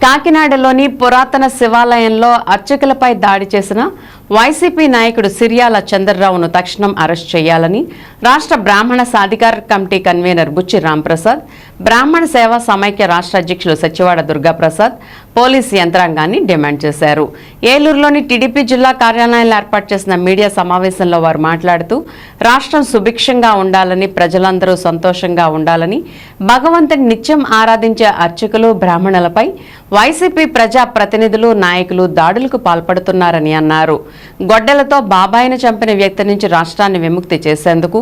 కాకినాడలోని పురాతన శివాలయంలో అర్చకులపై దాడి చేసిన వైసీపీ నాయకుడు సిరియాల చంద్రరావును తక్షణం అరెస్ట్ చేయాలని రాష్ట్ర బ్రాహ్మణ సాధికార కమిటీ కన్వీనర్ బుచ్చి రాంప్రసాద్ బ్రాహ్మణ సేవా సమైక్య రాష్ట్ర అధ్యక్షులు సచివాడ దుర్గాప్రసాద్ పోలీసు యంత్రాంగాన్ని డిమాండ్ చేశారు. ఏలూరులోని టీడీపీ జిల్లా కార్యాలయంలో ఏర్పాటు చేసిన మీడియా సమావేశంలో వారు మాట్లాడుతూ రాష్ట్రం సుభిక్షంగా ఉండాలని ప్రజలందరూ సంతోషంగా ఉండాలని భగవంతుని నిత్యం ఆరాధించే అర్చకులు బ్రాహ్మణులపై వైసీపీ ప్రజా ప్రతినిధులు నాయకులు దాడులకు పాల్పడుతున్నారని అన్నారు. గొడ్డలతో బాబాయిని చంపిన వ్యక్తి నుంచి రాష్ట్రాన్ని విముక్తి చేసేందుకు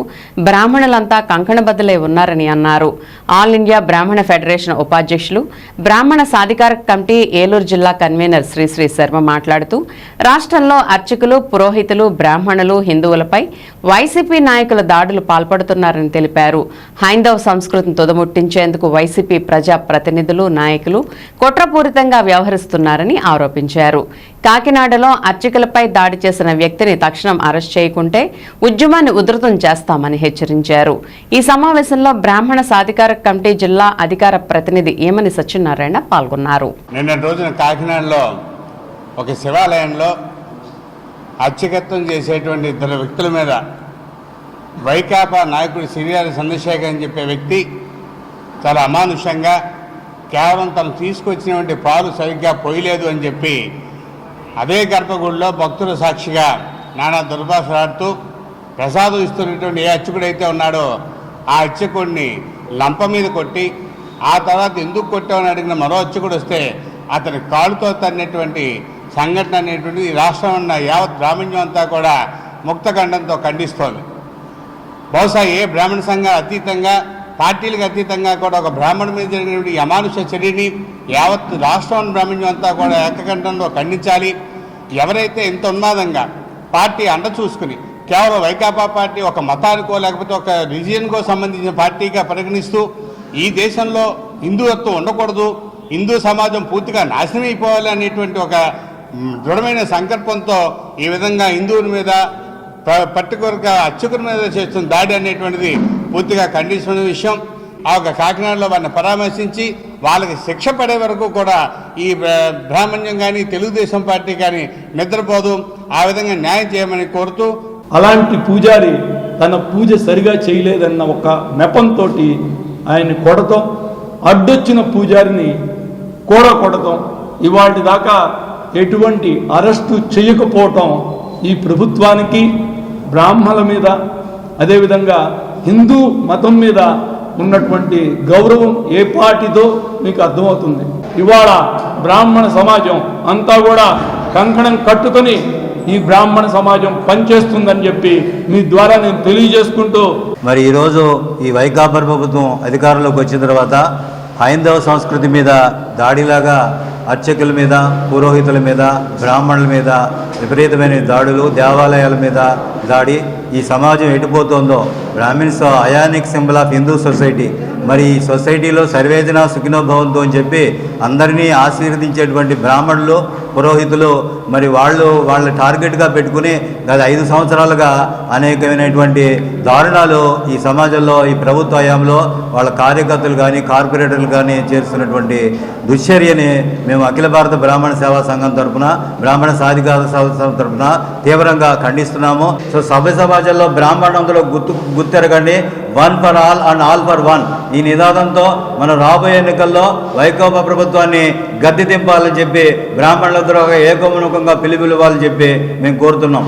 బ్రాహ్మణులంతా కంకణబద్దులై ఉన్నారని అన్నారు. ఆల్ ఇండియా బ్రాహ్మణ ఫెడరేషన్ ఉపాధ్యక్షులు బ్రాహ్మణ సాధికార కమిటీ ఏలూరు జిల్లా కన్వీనర్ శ్రీశ్రీ శర్మ మాట్లాడుతూ రాష్ట్రంలో అర్చకులు పురోహితులు బ్రాహ్మణులు హిందువులపై వైసీపీ నాయకుల దాడులు పాల్పడుతున్నారని తెలిపారు. హైందవ సంస్కృతిని తుదముట్టించేందుకు వైసీపీ ప్రజా ప్రతినిధులు నాయకులు కుట్రపూరితంగా వ్యవహరిస్తున్నారని ఆరోపించారు. కాకినాడలో అర్చకులపై దాడి చేసిన వ్యక్తిని తక్షణం అరెస్ట్ చేయకుంటే ఉద్యమాన్ని ఉధృతం చేస్తామని హెచ్చరించారు. ఈ సమావేశంలో బ్రాహ్మణ సాధికార కమిటీ జిల్లా అధికార ప్రతినిధి ఏమని సత్యనారాయణ పాల్గొన్నారు. నిన్నటి రోజున కాకినాడలో ఒక శివాలయంలో అర్చకత్వం చేసేటువంటి ఇద్దరు వ్యక్తుల మీద వైకాపా నాయకుడు సిరియాల చంద్రశేఖర్ అని చెప్పే వ్యక్తి చాలా అమానుషంగా కేవలం తను తీసుకొచ్చినటువంటి పాలు సరిగ్గా పోయలేదు అని చెప్పి అదే గర్భగుడిలో భక్తుల సాక్షిగా నానా దుర్భాషలాడుతూ ప్రసాదం ఇస్తున్నటువంటి ఏ అర్చకుడైతే ఉన్నాడో ఆ అర్చకుడిని లంప మీద కొట్టి ఆ తర్వాత ఎందుకు కొట్టామని అడిగిన మరో అర్చకుడు వస్తే అతని కాలుతో తన్నటువంటి సంఘటన అనేటువంటి ఈ రాష్ట్రం ఉన్న యావత్ బ్రాహ్మణ్యం అంతా కూడా ముక్తఖండంతో ఖండిస్తోంది. బహుశా ఏ బ్రాహ్మణ సంఘం అతీతంగా పార్టీలకు అతీతంగా కూడా ఒక బ్రాహ్మణ మీద జరిగినటువంటి అమానుష చర్యని యావత్ రాష్ట్రం బ్రాహ్మణ్యం అంతా కూడా ఏకఖండంలో ఖండించాలి. ఎవరైతే ఇంత ఉన్మాదంగా పార్టీ అండ చూసుకుని కేవలం వైకాపా పార్టీ ఒక మతానికో లేకపోతే ఒక రిజియన్కో సంబంధించిన పార్టీగా పరిగణిస్తూ ఈ దేశంలో హిందువత్వం ఉండకూడదు హిందూ సమాజం పూర్తిగా నాశనం అయిపోవాలి అనేటువంటి ఒక దృఢమైన సంకల్పంతో ఈ విధంగా హిందువుల మీద ప- పర్టికులర్గా అర్చకుల మీద చేస్తున్న దాడి అనేటువంటిది పూర్తిగా ఖండించిన విషయం. ఆ ఒక కాకినాడలో వారిని పరామర్శించి వాళ్ళకి శిక్ష పడే వరకు కూడా ఈ బ్రాహ్మణ్యం కానీ తెలుగుదేశం పార్టీ కానీ నిద్రపోదు. ఆ విధంగా న్యాయం చేయమని కోరుతూ అలాంటి పూజారి తన పూజ సరిగా చేయలేదన్న ఒక నెపంతో ఆయన్ని కొడతాం. అడ్డొచ్చిన పూజారిని కూడా కొడతాం. ఇవాటి దాకా ఎటువంటి అరెస్టు చేయకపోవటం ఈ ప్రభుత్వానికి బ్రాహ్మణుల మీద అదేవిధంగా హిందూ మతం మీద ఉన్నటువంటి గౌరవం ఏ పాటిదో మీకు అర్థమవుతుంది. ఇవాళ బ్రాహ్మణ సమాజం అంతా కూడా కంకణం కట్టుకొని ఈ బ్రాహ్మణ సమాజం పనిచేస్తుందని చెప్పి మీ ద్వారా నేను తెలియజేసుకుంటూ మరి ఈరోజు ఈ వైకాపా ప్రభుత్వం అధికారంలోకి వచ్చిన తర్వాత హైందవ సంస్కృతి మీద దాడిలాగా అర్చకుల మీద పురోహితుల మీద బ్రాహ్మణుల మీద విపరీతమైన దాడులు దేవాలయాల మీద దాడి ఈ సమాజం ఎటుపోతుందో brahmins iconic symbol of Hindu society. మరి ఈ సొసైటీలో సర్వేజన సుఖినోభవంతో అని చెప్పి అందరినీ ఆశీర్వదించేటువంటి బ్రాహ్మణులు పురోహితులు మరి వాళ్ళు వాళ్ళ టార్గెట్గా పెట్టుకుని గత ఐదు సంవత్సరాలుగా అనేకమైనటువంటి దారుణాలు ఈ సమాజంలో ఈ ప్రభుత్వ హయాంలో వాళ్ళ కార్యకర్తలు కానీ కార్పొరేటర్లు కానీ చేస్తున్నటువంటి దుశ్చర్యని మేము అఖిల భారత బ్రాహ్మణ సేవా సంఘం తరపున బ్రాహ్మణ సాధికార సంస్థ తరపున తీవ్రంగా ఖండిస్తున్నాము. సో సభ్య సమాజంలో బ్రాహ్మణంలో గుర్తు గుర్తెరగండి. One for all and all for one ఈ నినాదంతో మనం రాబోయే ఎన్నికల్లో వైకోప ప్రభుత్వాన్ని గద్దె దింపాలని చెప్పి బ్రాహ్మణులందరూ ఒక ఏకోముఖంగా పిలుపులివ్వాలని చెప్పి మేము కోరుతున్నాం.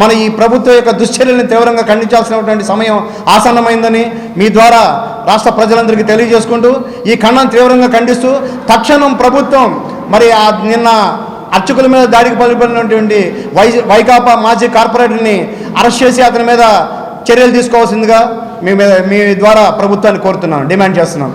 మన ఈ ప్రభుత్వం యొక్క దుశ్చర్యలను తీవ్రంగా ఖండించాల్సినటువంటి సమయం ఆసన్నమైందని మీ ద్వారా రాష్ట్ర ప్రజలందరికీ తెలియజేసుకుంటూ ఈ ఖండం తీవ్రంగా ఖండిస్తూ తక్షణం ప్రభుత్వం మరి ఆ నిన్న అర్చకుల మీద దాడికి పాల్పడినటువంటి వై వైకాపా మాజీ కార్పొరేటర్ని అరెస్ట్ చేసి అతని మీద చర్యలు తీసుకోవాల్సిందిగా మీ మీద మీ ద్వారా ప్రభుత్వాన్ని కోరుతున్నాను డిమాండ్ చేస్తున్నాను.